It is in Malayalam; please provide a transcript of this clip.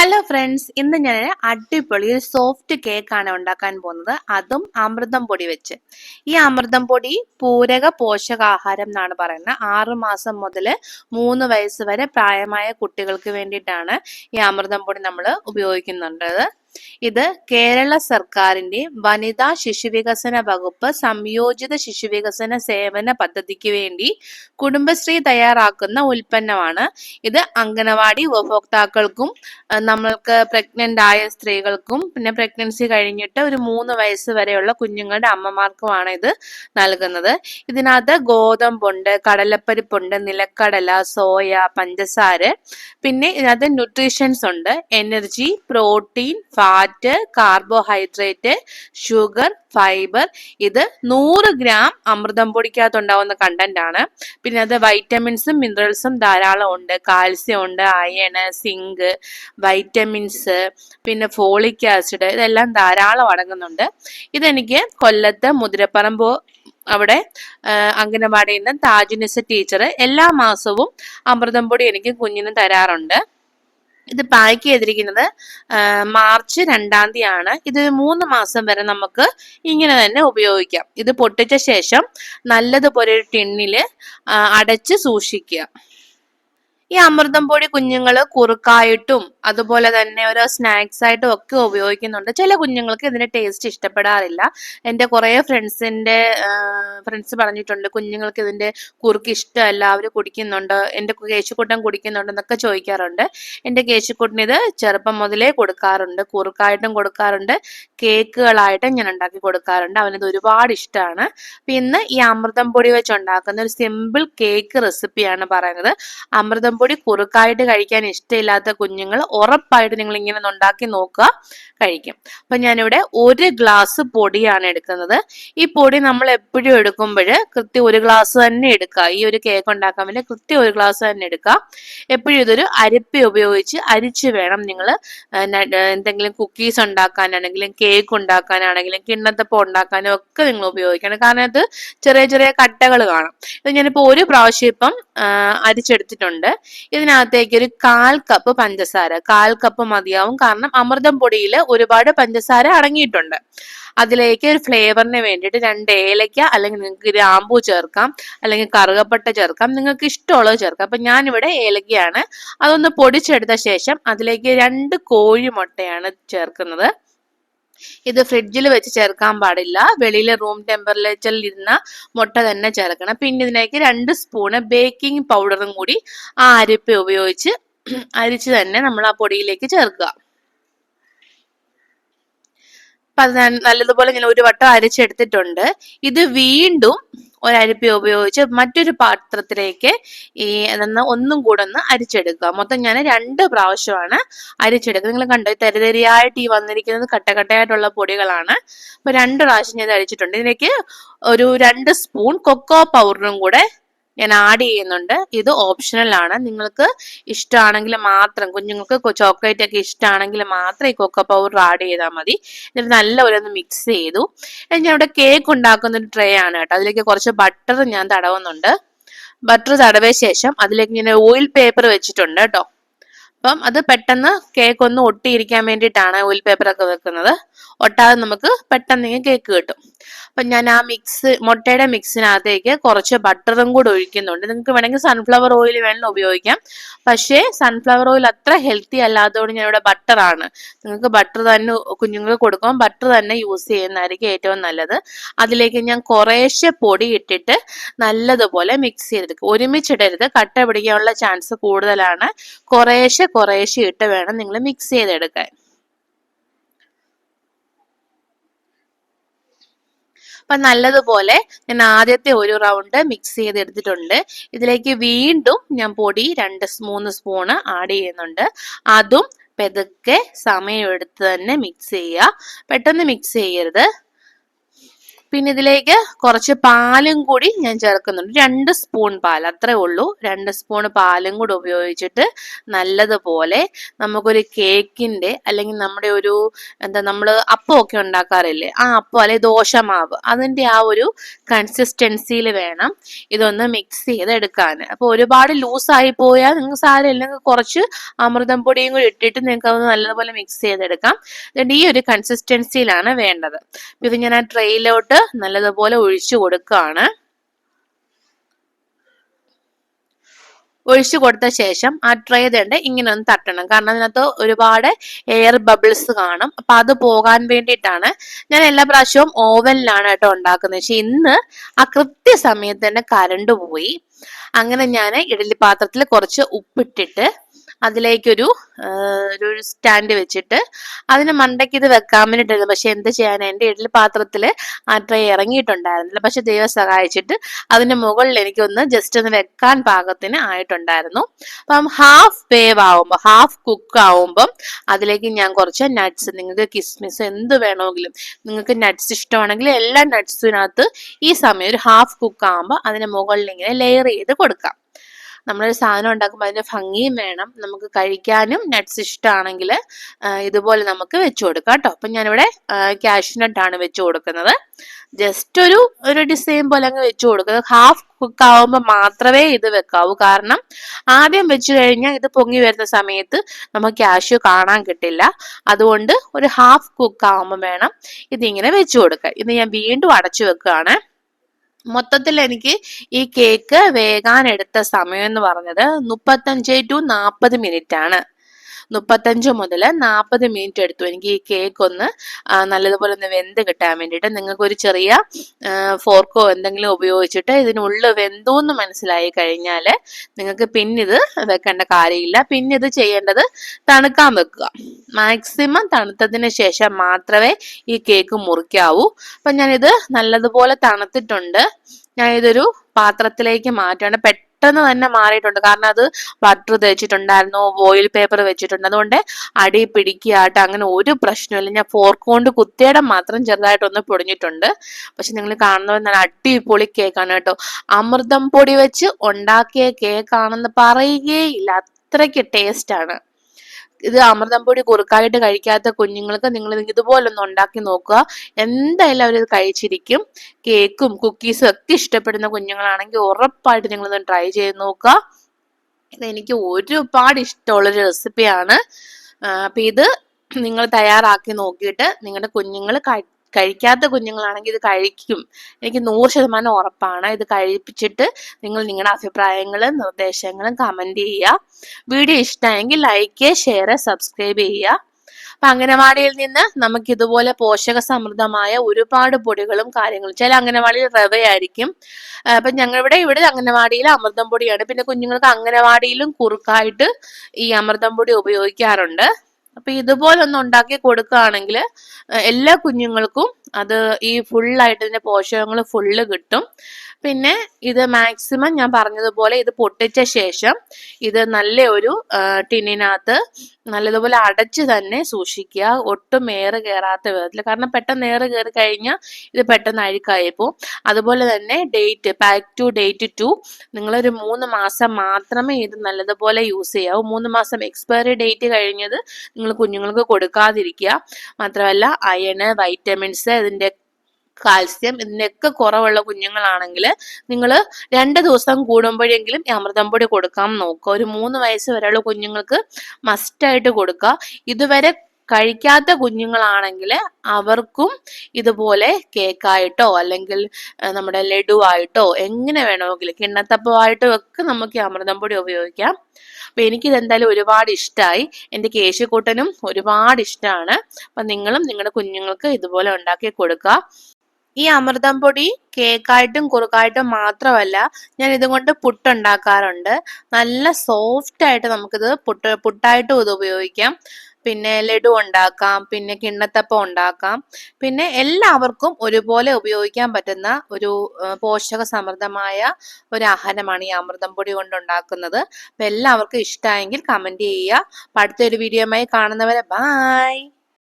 ഹലോ ഫ്രണ്ട്സ് ഇന്ന് ഞാൻ അടിപൊളി ഒരു സോഫ്റ്റ് ആണ് ഉണ്ടാക്കാൻ പോകുന്നത്. അതും അമൃതം പൊടി വെച്ച്. ഈ അമൃതം പൊടി പൂരക പോഷകാഹാരം എന്നാണ് പറയുന്നത്. ആറു മാസം മുതൽ മൂന്ന് വയസ്സ് വരെ പ്രായമായ കുട്ടികൾക്ക് വേണ്ടിയിട്ടാണ് ഈ അമൃതം പൊടി നമ്മൾ ഉപയോഗിക്കുന്നുണ്ട് ഇത് കേരള സർക്കാരിന്റെ വനിതാ ശിശുവികസന വകുപ്പ് സംയോജിത ശിശുവികസന സേവന പദ്ധതിക്ക് വേണ്ടി കുടുംബശ്രീ തയ്യാറാക്കുന്ന ഉൽപ്പന്നമാണ്. ഇത് അംഗനവാടി ഉപഭോക്താക്കൾക്കും നമ്മൾക്ക് പ്രഗ്നന്റ് ആയ സ്ത്രീകൾക്കും പിന്നെ പ്രഗ്നൻസി കഴിഞ്ഞിട്ട് ഒരു മൂന്ന് വയസ്സ് വരെയുള്ള കുഞ്ഞുങ്ങളുടെ അമ്മമാർക്കുമാണ് ഇത് നൽകുന്നത്. ഇതിനകത്ത് ഗോതമ്പുണ്ട് കടലപ്പരിപ്പുണ്ട് നിലക്കടല സോയ പഞ്ചസാര പിന്നെ ഇതിനകത്ത് ന്യൂട്രീഷൻസ് ഉണ്ട് energy protein fat carbohydrate sugar fibre. ഇത് നൂറ് ഗ്രാം അമൃതം പൊടിക്കകത്ത് ഉണ്ടാവുന്ന കണ്ടന്റ് ആണ്. പിന്നെ അത് വൈറ്റമിൻസും മിനറൽസും ധാരാളം ഉണ്ട്. കാൽസ്യം ഉണ്ട് അയണ് സിങ്ക് വൈറ്റമിൻസ് പിന്നെ ഫോളിക് ആസിഡ് ഇതെല്ലാം ധാരാളം അടങ്ങുന്നുണ്ട്. ഇതെനിക്ക് കൊല്ലത്ത് മുതിരപ്പറമ്പ് അവിടെ അംഗനവാടിയിൽ നിന്ന് ടീച്ചർ എല്ലാ മാസവും അമൃതം പൊടി എനിക്ക് കുഞ്ഞിന് തരാറുണ്ട്. ഇത് പാക്ക് ചെയ്തിരിക്കുന്നത് മാർച്ച് രണ്ടാം തീയതിയാണ്. ഇത് മൂന്ന് മാസം വരെ നമുക്ക് ഇങ്ങനെ തന്നെ ഉപയോഗിക്കാം. ഇത് പൊട്ടിച്ച ശേഷം നല്ലതുപോലെ ഒരു ടിണ്ണിൽ അടച്ച് സൂക്ഷിക്കുക. ഈ അമൃതം പൊടി കുഞ്ഞുങ്ങൾ കുറുക്കായിട്ടും അതുപോലെ തന്നെ ഓരോ സ്നാക്സ് ആയിട്ടും ഒക്കെ ഉപയോഗിക്കുന്നുണ്ട്. ചില കുഞ്ഞുങ്ങൾക്ക് ഇതിന്റെ ടേസ്റ്റ് ഇഷ്ടപ്പെടാറില്ല. എന്റെ കുറേ ഫ്രണ്ട്സിന്റെ ഫ്രണ്ട്സ് പറഞ്ഞിട്ടുണ്ട് കുഞ്ഞുങ്ങൾക്ക് ഇതിന്റെ കുറുക്ക് ഇഷ്ടമല്ല അവർ കുടിക്കുന്നുണ്ട്. എന്റെ കേശുക്കുട്ടൻ കുടിക്കുന്നുണ്ട് എന്നൊക്കെ ചോദിക്കാറുണ്ട്. എന്റെ കേശുക്കുട്ടന് ഇത് ചെറുപ്പം മുതലേ കൊടുക്കാറുണ്ട്. കുറുക്കായിട്ടും കൊടുക്കാറുണ്ട്. കേക്കുകളായിട്ടും ഞാൻ ഉണ്ടാക്കി കൊടുക്കാറുണ്ട്. അവനത് ഒരുപാട് ഇഷ്ടമാണ്. പിന്നെ ഈ അമൃതം പൊടി വെച്ച് ഉണ്ടാക്കുന്ന ഒരു സിമ്പിൾ കേക്ക് റെസിപ്പിയാണ് പറയുന്നത്. അമൃതം പൊടി കുറുക്കായിട്ട് കഴിക്കാൻ ഇഷ്ടമില്ലാത്ത കുഞ്ഞുങ്ങൾ ഉറപ്പായിട്ട് നിങ്ങൾ ഇങ്ങനെ ഉണ്ടാക്കി നോക്കുക കഴിക്കും. അപ്പൊ ഞാനിവിടെ ഒരു ഗ്ലാസ് പൊടിയാണ് എടുക്കുന്നത്. ഈ പൊടി നമ്മൾ എപ്പോഴും എടുക്കുമ്പോൾ കൃത്യം ഒരു ഗ്ലാസ് തന്നെ എടുക്കുക. ഈ ഒരു കേക്ക് ഉണ്ടാക്കാൻ വേണ്ടി കൃത്യം ഒരു ഗ്ലാസ് തന്നെ എടുക്കുക. എപ്പോഴും ഇതൊരു അരിപ്പ ഉപയോഗിച്ച് അരിച്ച് വേണം നിങ്ങൾ എന്തെങ്കിലും കുക്കീസ് ഉണ്ടാക്കാനാണെങ്കിലും കേക്ക് ഉണ്ടാക്കാനാണെങ്കിലും കിണ്ണത്തപ്പം ഉണ്ടാക്കാനും ഒക്കെ നിങ്ങൾ ഉപയോഗിക്കണം. കാരണം അത് ചെറിയ ചെറിയ കട്ടകൾ കാണും. ഇത് ഞാനിപ്പോൾ ഒരു പ്രാവശ്യം ഇപ്പം അരിച്ചെടുത്തിട്ടുണ്ട്. ഇതിനകത്തേക്ക് ഒരു കാൽ കപ്പ് പഞ്ചസാര കാൽ കപ്പ് മതിയാവും. കാരണം അമൃതം പൊടിയിൽ ഒരുപാട് പഞ്ചസാര അടങ്ങിയിട്ടുണ്ട്. അതിലേക്ക് ഒരു ഫ്ലേവറിന് വേണ്ടിയിട്ട് രണ്ട് ഏലയ്ക്ക അല്ലെങ്കിൽ നിങ്ങൾക്ക് ഗ്രാമ്പു ചേർക്കാം അല്ലെങ്കിൽ കറുകപ്പട്ട ചേർക്കാം നിങ്ങൾക്ക് ഇഷ്ടമുള്ളത് ചേർക്കാം. അപ്പൊ ഞാനിവിടെ ഏലക്കയാണ്. അതൊന്ന് പൊടിച്ചെടുത്ത ശേഷം അതിലേക്ക് രണ്ട് കോഴിമുട്ടയാണ് ചേർക്കുന്നത്. ഇത് ഫ്രിഡ്ജിൽ വെച്ച് ചേർക്കാൻ പാടില്ല. വെളിയിൽ റൂം ടെമ്പറേച്ചറിൽ ഇരുന്ന മുട്ട തന്നെ ചേർക്കണം. പിന്നെ ഇതിലേക്ക് രണ്ട് സ്പൂണ് ബേക്കിംഗ് പൗഡറും കൂടി ആ അരിപ്പ ഉപയോഗിച്ച് അരിച്ച് തന്നെ നമ്മൾ ആ പൊടിയിലേക്ക് ചേർക്കുക. അപ്പൊ അത് നല്ലതുപോലെ ഞാൻ ഒരു വട്ടം അരിച്ചെടുത്തിട്ടുണ്ട്. ഇത് വീണ്ടും ഒരരിപ്പ ഉപയോഗിച്ച് മറ്റൊരു പാത്രത്തിലേക്ക് ഈ അതൊന്ന് ഒന്നും കൂടെ ഒന്ന് അരിച്ചെടുക്കുക. മൊത്തം ഞാൻ രണ്ട് പ്രാവശ്യമാണ് അരിച്ചെടുക്കുക നിങ്ങൾ കണ്ടോ തെരതെരിയായിട്ട് ഈ വന്നിരിക്കുന്നത് കട്ടകട്ടയായിട്ടുള്ള പൊടികളാണ്. അപ്പൊ രണ്ട് പ്രാവശ്യം ഞാൻ അരിച്ചിട്ടുണ്ട്. ഇതിലേക്ക് ഒരു രണ്ട് സ്പൂൺ കൊക്കോ പൗഡറും കൂടെ ഞാൻ ആഡ് ചെയ്യുന്നുണ്ട്. ഇത് ഓപ്ഷണൽ ആണ്. നിങ്ങൾക്ക് ഇഷ്ടമാണെങ്കിൽ മാത്രം കുഞ്ഞുങ്ങൾക്ക് ചോക്ലേറ്റ് ഒക്കെ ഇഷ്ടമാണെങ്കിൽ മാത്രം ഈ കൊക്കോ പൗഡർ ആഡ് ചെയ്താൽ മതി. എന്നിട്ട് നല്ലപോലെ ഒന്ന് മിക്സ് ചെയ്തു. ഞാൻ ഇവിടെ കേക്ക് ഉണ്ടാക്കുന്ന ഒരു ട്രേ ആണ് കേട്ടോ. അതിലേക്ക് കുറച്ച് ബട്ടർ ഞാൻ തടവുന്നുണ്ട്. ബട്ടർ തടവിയ ശേഷം അതിലേക്ക് ഞാൻ ഓയിൽ പേപ്പർ വെച്ചിട്ടുണ്ട് കേട്ടോ. അപ്പം അത് പെട്ടെന്ന് കേക്ക് ഒന്ന് ഒട്ടിയിരിക്കാൻ വേണ്ടിയിട്ടാണ് ഓയിൽ പേപ്പറൊക്കെ വെക്കുന്നത്. ഒട്ടാതെ നമുക്ക് പെട്ടെന്ന് കേക്ക് കിട്ടും. അപ്പം ഞാൻ ആ മിക്സ് മുട്ടയുടെ മിക്സിനകത്തേക്ക് കുറച്ച് ബട്ടറും കൂടെ ഒഴിക്കുന്നുണ്ട്. നിങ്ങൾക്ക് വേണമെങ്കിൽ സൺഫ്ലവർ ഓയിൽ വേണമെങ്കിൽ ഉപയോഗിക്കാം. പക്ഷേ സൺഫ്ലവർ ഓയിൽ അത്ര ഹെൽത്തി അല്ലാത്തതുകൊണ്ട് ഞാൻ ഇവിടെ ബട്ടറാണ് നിങ്ങൾക്ക് ബട്ടർ തന്നെ കുഞ്ഞുങ്ങൾക്ക് കൊടുക്കുമ്പോൾ ബട്ടർ തന്നെ യൂസ് ചെയ്യുന്നതായിരിക്കും ഏറ്റവും നല്ലത്. അതിലേക്ക് ഞാൻ കുറേശ്ശെ പൊടി ഇട്ടിട്ട് നല്ലതുപോലെ മിക്സ് ചെയ്തെടുക്കും. ഒരുമിച്ചിടരുത്. കട്ട പിടിക്കാനുള്ള ചാൻസ് കൂടുതലാണ്. കുറേശ്ശെ കുറേശ്ശെ ഇട്ട് വേണം നിങ്ങൾ മിക്സ് ചെയ്തെടുക്കാൻ. അപ്പൊ നല്ലതുപോലെ ഞാൻ ആദ്യത്തെ ഒരു റൗണ്ട് മിക്സ് ചെയ്തെടുത്തിട്ടുണ്ട്. ഇതിലേക്ക് വീണ്ടും ഞാൻ പൊടി രണ്ട് മൂന്ന് സ്പൂണ് ആഡ് ചെയ്യുന്നുണ്ട്. അതും പെതുക്കെ സമയമെടുത്ത് തന്നെ മിക്സ് ചെയ്യുക. പെട്ടെന്ന് മിക്സ് ചെയ്യരുത്. പിന്നെ ഇതിലേക്ക് കുറച്ച് പാലും കൂടി ഞാൻ ചേർക്കുന്നുണ്ട്. രണ്ട് സ്പൂൺ പാൽ അത്രേ ഉള്ളൂ. രണ്ട് സ്പൂൺ പാലും കൂടി ഉപയോഗിച്ചിട്ട് നല്ലതുപോലെ നമുക്കൊരു കേക്കിന്റെ അല്ലെങ്കിൽ നമ്മുടെ ഒരു എന്താ നമ്മൾ അപ്പമൊക്കെ ഉണ്ടാക്കാറില്ലേ? ആ അപ്പം അല്ലെങ്കിൽ ദോശമാവ് അതിന്റെ ആ ഒരു കൺസിസ്റ്റൻസിയിൽ വേണം ഇതൊന്ന് മിക്സ് ചെയ്ത് എടുക്കാൻ അപ്പോൾ ഒരുപാട് ലൂസായി പോയാൽ നിങ്ങൾക്ക് സാരമില്ലെങ്കിൽ കുറച്ച് അമൃതം പൊടിയും കൂടി ഇട്ടിട്ട് നിങ്ങൾക്ക് അത് നല്ലതുപോലെ മിക്സ് ചെയ്തെടുക്കാം. ഈ ഒരു കൺസിസ്റ്റൻസിയിലാണ് വേണ്ടത്. ഇത് ഞാൻ ആ ട്രെയിലോട്ട് നല്ലതുപോലെ ഒഴിച്ചു കൊടുക്കുകയാണ് ഒഴിച്ചു കൊടുത്ത ശേഷം ആ ട്രേ തണ്ട് ഇങ്ങനെ ഒന്ന് തട്ടണം. കാരണം അതിനകത്ത് ഒരുപാട് എയർ ബബിൾസ് കാണും. അപ്പൊ അത് പോകാൻ വേണ്ടിയിട്ടാണ് ഞാൻ എല്ലാ പ്രാവശ്യവും ഓവനിലാണ് കേട്ടോ ഉണ്ടാക്കുന്നത്. പക്ഷെ ഇന്ന് ആ കൃത്യസമയത്ത് തന്നെ കരണ്ട് പോയി അങ്ങനെ ഞാൻ ഇഡലി പാത്രത്തിൽ കുറച്ച് ഉപ്പിട്ടിട്ട് അതിലേക്കൊരു ഒരു സ്റ്റാൻഡ് വെച്ചിട്ട് അതിന് മണ്ടയ്ക്ക് ഇത് വെക്കാൻ വേണ്ടിയിട്ടായിരുന്നു പക്ഷെ എന്ത് ചെയ്യാൻ എന്റെ ഇഡലി പാത്രത്തിൽ ആ ട്രേ ഇറങ്ങിയിട്ടുണ്ടായിരുന്നില്ല. പക്ഷെ ദൈവം സഹായിച്ചിട്ട് അതിന്റെ മുകളിൽ എനിക്കൊന്ന് ജസ്റ്റ് ഒന്ന് വെക്കാൻ പാകത്തിന് ആയിട്ടുണ്ടായിരുന്നു. അപ്പം ഹാഫ് വേവ് ആവുമ്പോൾ ഹാഫ് കുക്ക് ആവുമ്പം അതിലേക്ക് ഞാൻ കുറച്ച് നട്ട്സ് നിങ്ങൾക്ക് കിസ്മിസ് എന്ത് വേണമെങ്കിലും നിങ്ങൾക്ക് നട്ട്സ് ഇഷ്ടമാണെങ്കിൽ എല്ലാ നട്ട്സിനകത്ത് ഈ സമയം ഒരു ഹാഫ് കുക്ക് ആവുമ്പോൾ അതിന് മുകളിൽ ഇങ്ങനെ ലെയർ ചെയ്ത് കൊടുക്കാം. നമ്മളൊരു സാധനം ഉണ്ടാക്കുമ്പോൾ അതിന് ഭംഗിയും വേണം. നമുക്ക് കഴിക്കാനും നട്ട്സ് ഇഷ്ടമാണെങ്കിൽ ഇതുപോലെ നമുക്ക് വെച്ചു കൊടുക്കാം കേട്ടോ. അപ്പം ഞാനിവിടെ ക്യാഷ് നട്ടാണ് വെച്ചു കൊടുക്കുന്നത്. ജസ്റ്റ് ഒരു ഒരു ഡിസൈൻ പോലെ അങ്ങ് വെച്ചു കൊടുക്കുന്നത്. ഹാഫ് കുക്ക് ആവുമ്പോൾ മാത്രമേ ഇത് വെക്കാവൂ. കാരണം ആദ്യം വെച്ചു കഴിഞ്ഞാൽ ഇത് പൊങ്ങി വരുന്ന സമയത്ത് നമുക്ക് ക്യാഷ് കാണാൻ കിട്ടില്ല. അതുകൊണ്ട് ഒരു ഹാഫ് കുക്ക് ആവുമ്പോൾ വേണം ഇതിങ്ങനെ വെച്ചു കൊടുക്കുക ഇത് ഞാൻ വീണ്ടും അടച്ചു വെക്കുകയാണ്. മൊത്തത്തിൽ എനിക്ക് ഈ കേക്ക് വേകാൻ എടുത്ത സമയം എന്ന് പറഞ്ഞത് മുപ്പത്തഞ്ച് ടു നാൽപ്പത് മിനിറ്റ് ആണ്. മുപ്പത്തഞ്ച് മുതൽ നാൽപ്പത് മിനിറ്റ് എടുത്തു. എനിക്ക് ഈ കേക്ക് ഒന്ന് നല്ലതുപോലെ ഒന്ന് വെന്ത് കിട്ടാൻ വേണ്ടിയിട്ട് നിങ്ങൾക്ക് ഒരു ചെറിയ ഫോർക്കോ എന്തെങ്കിലും ഉപയോഗിച്ചിട്ട് ഇതിനുള്ളിൽ വെന്തു എന്ന് മനസ്സിലായി കഴിഞ്ഞാൽ നിങ്ങൾക്ക് പിന്നിത് വെക്കേണ്ട കാര്യമില്ല. പിന്നെ ഇത് ചെയ്യേണ്ടത് തണുക്കാൻ വെക്കുക. മാക്സിമം തണുത്തതിന് ശേഷം മാത്രമേ ഈ കേക്ക് മുറിക്കാവൂ. അപ്പം ഞാനിത് നല്ലതുപോലെ തണുത്തിട്ടുണ്ട്. ഞാൻ ഇതൊരു പാത്രത്തിലേക്ക് മാറ്റുകയാണ് പെട്ടെന്ന് പെട്ടെന്ന് തന്നെ മാറിയിട്ടുണ്ട്. കാരണം അത് ബട്ടർ തേച്ചിട്ടുണ്ടായിരുന്നു ഓയിൽ പേപ്പർ വെച്ചിട്ടുണ്ട്. അതുകൊണ്ട് അടി പിടിക്കുകയായിട്ട് അങ്ങനെ ഒരു പ്രശ്നമില്ല ഞാൻ ഫോർക്ക് കൊണ്ട് കുത്തിയിടം മാത്രം ചെറുതായിട്ടൊന്ന് പൊടിഞ്ഞിട്ടുണ്ട്. പക്ഷെ നിങ്ങൾ കാണുന്നത് നല്ല അടിപൊളി കേക്കാണ് കേട്ടോ. അമൃതം പൊടി വെച്ച് ഉണ്ടാക്കിയ കേക്കാണെന്ന് പറയുകയേ ഇല്ല അത്രയ്ക്ക് ടേസ്റ്റ് ആണ്. ഇത് അമൃതം പൊടി കുറുക്കായിട്ട് കഴിക്കാത്ത കുഞ്ഞുങ്ങൾക്ക് നിങ്ങൾ ഇതുപോലൊന്ന് ഉണ്ടാക്കി നോക്കുക. എന്തായാലും അവരത് കഴിച്ചിരിക്കും. കേക്കും കുക്കീസും ഒക്കെ ഇഷ്ടപ്പെടുന്ന കുഞ്ഞുങ്ങളാണെങ്കിൽ ഉറപ്പായിട്ട് നിങ്ങളൊന്ന് ട്രൈ ചെയ്ത് നോക്കുക. ഇത് എനിക്ക് ഒരുപാട് ഇഷ്ടമുള്ളൊരു റെസിപ്പിയാണ്. അപ്പം ഇത് നിങ്ങൾ തയ്യാറാക്കി നോക്കിയിട്ട് നിങ്ങളുടെ കുഞ്ഞുങ്ങൾ കഴിക്കാത്ത കുഞ്ഞുങ്ങളാണെങ്കിൽ ഇത് കഴിക്കും. എനിക്ക് നൂറ് ശതമാനം ഉറപ്പാണ്. ഇത് കഴിപ്പിച്ചിട്ട് നിങ്ങൾ നിങ്ങളുടെ അഭിപ്രായങ്ങളും നിർദ്ദേശങ്ങളും കമന്റ് ചെയ്യുക. വീഡിയോ ഇഷ്ടമായെങ്കിൽ ലൈക്ക് ഷെയർ സബ്സ്ക്രൈബ് ചെയ്യുക. അപ്പൊ അംഗനവാടിയിൽ നിന്ന് നമുക്ക് ഇതുപോലെ പോഷക സമൃദ്ധമായ ഒരുപാട് പൊടികളും കാര്യങ്ങളും ചില അംഗനവാടിയിൽ റവയായിരിക്കും അപ്പൊ ഞങ്ങളിവിടെ ഇവിടെ അംഗനവാടിയിൽ അമൃതം പൊടിയാണ്. പിന്നെ കുഞ്ഞുങ്ങൾക്ക് അംഗനവാടിയിലും കുറുക്കായിട്ട് ഈ അമൃതം പൊടി ഉപയോഗിക്കാറുണ്ട്. അപ്പൊ ഇതുപോലെ ഉണ്ടാക്കി കൊടുക്കുകയാണെങ്കിൽ എല്ലാ കുഞ്ഞുങ്ങൾക്കും അത് ഈ ഫുള്ളായിട്ട് ഇതിന്റെ പോഷകങ്ങൾ ഫുള്ള് കിട്ടും. പിന്നെ ഇത് മാക്സിമം ഞാൻ പറഞ്ഞതുപോലെ ഇത് പൊട്ടിച്ച ശേഷം ഇത് നല്ല ഒരു ടിന്നിനകത്ത് നല്ലതുപോലെ അടച്ച് തന്നെ സൂക്ഷിക്കുക. ഒട്ടും ഏറ് കയറാത്ത വിധത്തിൽ കാരണം പെട്ടെന്ന് ഏറ് കയറി കഴിഞ്ഞാൽ ഇത് പെട്ടെന്ന് അഴുക്കായി പോകും അതുപോലെ തന്നെ date pack to date to നിങ്ങളൊരു മൂന്ന് മാസം മാത്രമേ ഇത് നല്ലതുപോലെ യൂസ് ചെയ്യാവൂ. മൂന്ന് മാസം എക്സ്പയറി ഡേറ്റ് കഴിഞ്ഞത് നിങ്ങൾ കുഞ്ഞുങ്ങൾക്ക് കൊടുക്കാതിരിക്കുക. മാത്രമല്ല അയണ് വൈറ്റമിൻസ് ഇതിന്റെ കാൽസ്യം ഇതിനൊക്കെ കുറവുള്ള കുഞ്ഞുങ്ങളാണെങ്കിൽ നിങ്ങൾ രണ്ട് ദിവസം കൂടുമ്പോഴെങ്കിലും അമൃതം പൊടി കൊടുക്കാൻ നോക്കുക. ഒരു മൂന്ന് വയസ്സ് വരെയുള്ള കുഞ്ഞുങ്ങൾക്ക് മസ്റ്റായിട്ട് കൊടുക്കുക. ഇതുവരെ കഴിക്കാത്ത കുഞ്ഞുങ്ങളാണെങ്കിൽ അവർക്കും ഇതുപോലെ കേക്കായിട്ടോ അല്ലെങ്കിൽ നമ്മുടെ ലഡുവായിട്ടോ എങ്ങനെ വേണമെങ്കിലും കിണ്ണത്തപ്പമായിട്ടോ ഒക്കെ നമുക്ക് അമൃതം പൊടി ഉപയോഗിക്കാം. അപ്പൊ എനിക്കിത് എന്തായാലും ഒരുപാട് ഇഷ്ടമായി എന്റെ കേശുക്കൂട്ടനും ഒരുപാട് ഇഷ്ടമാണ് അപ്പൊ നിങ്ങളും നിങ്ങളുടെ കുഞ്ഞുങ്ങൾക്ക് ഇതുപോലെ ഉണ്ടാക്കി കൊടുക്കുക ഈ അമൃതം പൊടി കേക്കായിട്ടും കുറുക്കായിട്ടും മാത്രമല്ല ഞാൻ ഇതുകൊണ്ട് പുട്ടുണ്ടാക്കാറുണ്ട്. നല്ല സോഫ്റ്റ് ആയിട്ട് നമുക്കിത് പുട്ട് പുട്ടായിട്ടും ഇത് ഉപയോഗിക്കാം. പിന്നെ ലഡു ഉണ്ടാക്കാം പിന്നെ കിണ്ണത്തപ്പം ഉണ്ടാക്കാം. പിന്നെ എല്ലാവർക്കും ഒരുപോലെ ഉപയോഗിക്കാൻ പറ്റുന്ന ഒരു പോഷക സമൃദ്ധമായ ഒരു ആഹാരമാണ് ഈ അമൃതം പൊടി കൊണ്ട് ഉണ്ടാക്കുന്നത് അപ്പം എല്ലാവർക്കും ഇഷ്ടമായെങ്കിൽ കമന്റ് ചെയ്യുക. അടുത്തൊരു വീഡിയോയുമായി കാണുന്നവരെ ബായ്